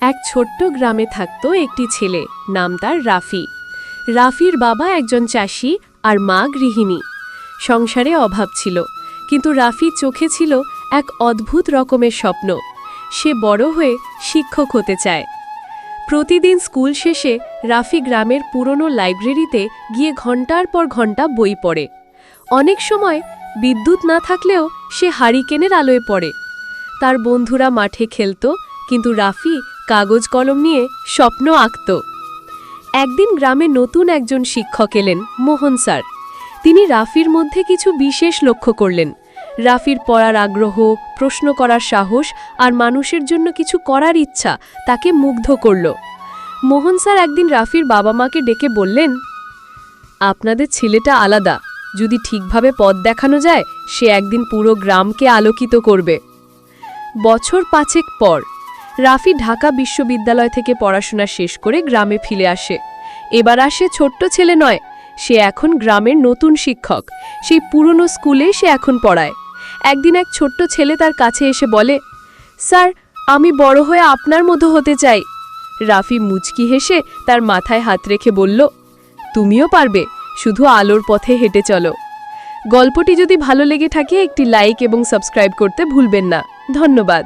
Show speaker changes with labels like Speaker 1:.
Speaker 1: এক ছোট্ট গ্রামে থাকত একটি ছেলে, নাম তার রাফি। রাফির বাবা একজন চাষি আর মা গৃহিণী। সংসারে অভাব ছিল, কিন্তু রাফি চোখে ছিল এক অদ্ভুত রকমের স্বপ্ন। সে বড় হয়ে শিক্ষক হতে চায়। প্রতিদিন স্কুল শেষে রাফি গ্রামের পুরনো লাইব্রেরিতে গিয়ে ঘণ্টার পর ঘণ্টা বই পড়ে। অনেক সময় বিদ্যুৎ না থাকলেও সে হারিকেনের আলোয় পড়ে। তার বন্ধুরা মাঠে খেলত, কিন্তু রাফি কাগজ কলম নিয়ে স্বপ্ন আঁকত। একদিন গ্রামে নতুন একজন শিক্ষক এলেন, মোহন স্যার। তিনি রাফির মধ্যে কিছু বিশেষ লক্ষ্য করলেন। রাফির পড়ার আগ্রহ, প্রশ্ন করার সাহস আর মানুষের জন্য কিছু করার ইচ্ছা তাকে মুগ্ধ করল। মোহন স্যার একদিন রাফির বাবা মাকে ডেকে বললেন, আপনাদের ছেলেটা আলাদা। যদি ঠিকভাবে পথ দেখানো যায়, সে একদিন পুরো গ্রামকে আলোকিত করবে। বছর পাঁচেক পর রাফি ঢাকা বিশ্ববিদ্যালয় থেকে পড়াশোনা শেষ করে গ্রামে ফিরে আসে। এবার আসে ছোট্ট ছেলে নয়, সে এখন গ্রামের নতুন শিক্ষক। সেই পুরনো স্কুলে সে এখন পড়ায়। একদিন এক ছোট্ট ছেলে তার কাছে এসে বলে, স্যার, আমি বড় হয়ে আপনার মতো হতে চাই। রাফি মুচকি হেসে তার মাথায় হাত রেখে বলল, তুমিও পারবে, শুধু আলোর পথে হেঁটে চলো। গল্পটি যদি ভালো লেগে থাকে, একটি লাইক এবং সাবস্ক্রাইব করতে ভুলবেন না। ধন্যবাদ।